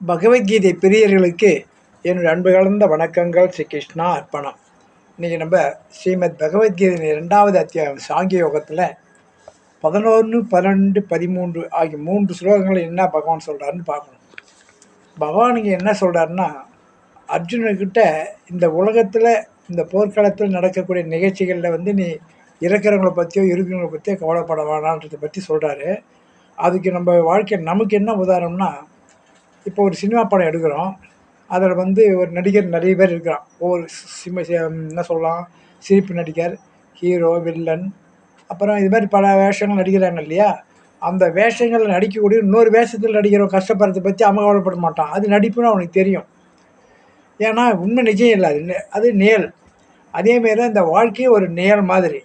பகவத்கீதை பிரியர்களுக்கு என்னுடைய அன்பு கலந்த வணக்கங்கள் ஸ்ரீ கிருஷ்ணா அர்ப்பணம். இன்றைக்கி நம்ம ஸ்ரீமத் பகவத்கீதை ரெண்டாவது அத்தியாயம் சாங்கிய யோகத்தில் பதினொன்று பன்னெண்டு பதிமூன்று ஆகிய மூன்று ஸ்லோகங்களை என்ன பகவான் சொல்கிறாருன்னு பார்க்கணும். பகவான் இங்கே என்ன சொல்கிறாருன்னா அர்ஜுனுக்கிட்ட இந்த உலகத்தில் இந்த போர்க்களத்தில் நடக்கக்கூடிய நிகழ்ச்சிகளில் வந்து நீ இறக்கிறவங்களை பற்றியோ இருக்கிறவங்களை பற்றியோ கவலைப்பட வேணான்றதை பற்றி சொல்கிறாரு அதுக்கு நம்ம வாழ்க்கை நமக்கு என்ன உதாரணம்னா இப்போ ஒரு சினிமா படம் எடுக்கிறோம். அதில் வந்து ஒரு நடிகர் நிறைய பேர் இருக்கிறான். ஒவ்வொரு சிம்ம என்ன சொல்லலாம் சிரிப்பு நடிகர் ஹீரோ வில்லன். அப்புறம் இது மாதிரி பல வேஷங்கள் நடிக்கிறாங்க இல்லையா? அந்த வேஷங்களில் நடிக்கக்கூடிய இன்னொரு வேஷத்தில் நடிக்கிறவன் கஷ்டப்படுறதை பற்றி அவன் கவலைப்பட மாட்டான். அது நடிப்புன்னு அவனுக்கு தெரியும். ஏன்னா உண்மை நிஜம் இல்லை. அது அது நேல். அதேமாரி தான் இந்த வாழ்க்கையே ஒரு நேல் மாதிரி.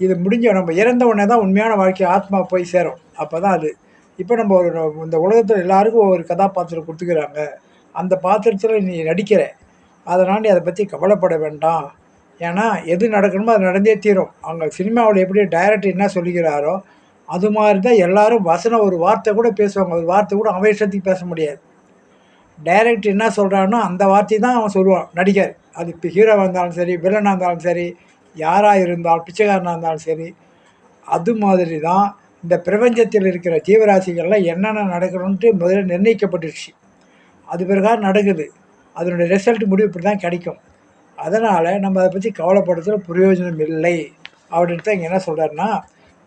இது முடிஞ்ச நம்ம இறந்த உடனே தான் உண்மையான வாழ்க்கை ஆத்மா போய் சேரும். அப்போ தான் அது இப்போ நம்ம ஒரு இந்த உலகத்தில் எல்லாருக்கும் ஒவ்வொரு கதாபாத்திரம் கொடுத்துக்கிறாங்க. அந்த பாத்திரத்தில் நீ நடிக்கிற. அதனால் நீ அதை பற்றி கவலைப்பட வேண்டாம். ஏன்னா எது நடக்கணுமோ அது நடந்தே தீரும். அவங்க சினிமாவில் எப்படி டைரக்டர் என்ன சொல்லிக்கிறாரோ அது மாதிரி தான் எல்லாரும் வசனம் ஒரு வார்த்தை கூட பேசுவாங்க. ஒரு வார்த்தை கூட அவன் இஷ்டத்துக்கு பேச முடியாது. டைரக்டர் என்ன சொல்கிறானோ அந்த வார்த்தை தான் அவன் சொல்லுவான். நடிகர். அது இப்போ ஹீரோவாக இருந்தாலும் சரி வில்லனாக இருந்தாலும் சரி யாராக இருந்தாலும் பிச்சைக்காரனாக இருந்தாலும் சரி அது மாதிரி தான் இந்த பிரபஞ்சத்தில் இருக்கிற ஜீவராசிகள்லாம் என்னென்ன நடக்கணும்ன்ட்டு முதல்ல நிர்ணயிக்கப்பட்டுருச்சு. அது பிறகாக நடக்குது. அதனுடைய ரிசல்ட் முடிவு இப்படி தான் கிடைக்கும். அதனால் நம்ம அதை பற்றி கவலைப்படுறதுல பிரயோஜனம் இல்லை. அப்படின்ட்டு இங்கே என்ன சொல்கிறாருன்னா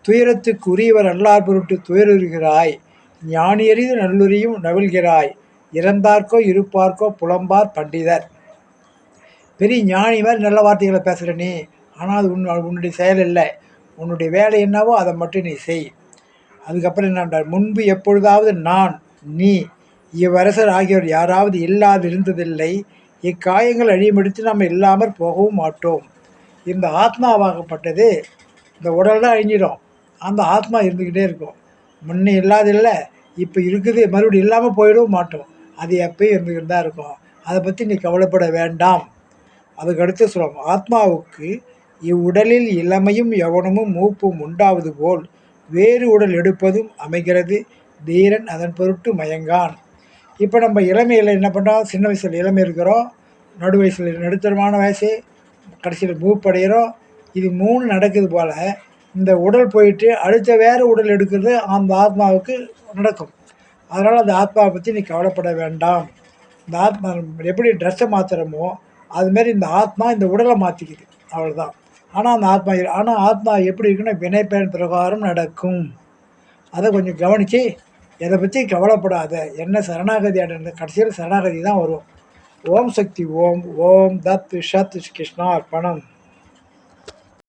துயரத்துக்குரியவர் அல்லார் பொருட்டு துயருகிறாய் ஞானியறிது நல்லுரியும் நவிழ்கிறாய் இறந்தார்க்கோ இருப்பார்க்கோ புலம்பார் பண்டிதர். பெரிய ஞானி மாதிரி நல்ல வார்த்தைகளை பேசுகிற நீ. ஆனால் அது உன் உன்னுடைய செயல் இல்லை. உன்னுடைய வேலை என்னவோ அதை மட்டும் நீ செய். அதுக்கப்புறம் என்னன்றார் முன்பு எப்பொழுதாவது நான் நீ இவ்வரசர் ஆகியோர் யாராவது இல்லாது இருந்ததில்லை இக்காயங்கள் அழியுமெடுத்து நாம் இல்லாமற் போகவும் மாட்டோம். இந்த ஆத்மாவாகப்பட்டது இந்த உடல் தான் அழிஞ்சிடும். அந்த ஆத்மா இருந்துக்கிட்டே இருக்கும். முன்னே இல்லாதில்லை இப்போ இருக்குது மறுபடியும் இல்லாமல் போயிடவும் மாட்டோம். அது எப்பயும் இருந்துக்கிட்டு தான் இருக்கும். அதை பற்றி நீ கவலைப்பட வேண்டாம். அதுக்கடுத்து சொல்லுவோம் ஆத்மாவுக்கு இவ்வுடலில் இளமையும் யவனமும் மூப்பும் உண்டாவது போல் வேறு உடல் எடுப்பதும் அமைகிறது. தீரன் அதன் பொருட்டு மயங்கான். இப்போ நம்ம இளமையில் என்ன பண்ணுறோம் சின்ன வயசில் இளமை இருக்கிறோம். நடு வயசில் நடுத்தரமான வயசு. கடைசியில் மூப்படைகிறோம். இது மூணு நடக்குது போல். இந்த உடல் போயிட்டு அடுத்த வேறு உடல் எடுக்கிறது அந்த ஆத்மாவுக்கு நடக்கும். அதனால் அந்த ஆத்மாவை பற்றி நீ கவலைப்பட வேண்டாம். இந்த ஆத்மா எப்படி ட்ரெஸ்ஸை மாற்றுறோமோ அதுமாரி இந்த ஆத்மா இந்த உடலை மாற்றிக்குது அவ்வளோதான் ஆனால் அந்த ஆத்மா ஆனால் ஆத்மா எப்படி இருக்குன்னா வினைப்பயன் பிரகாரம் நடக்கும். அதை கொஞ்சம் கவனித்து எதை பற்றி கவலைப்படாத. என்ன சரணாகதி அடைந்த கடைசியில் சரணாகதி தான் வரும். ஓம் சக்தி ஓம் ஓம் தத் ஷத் கிருஷ்ணா அர்ப்பணம்.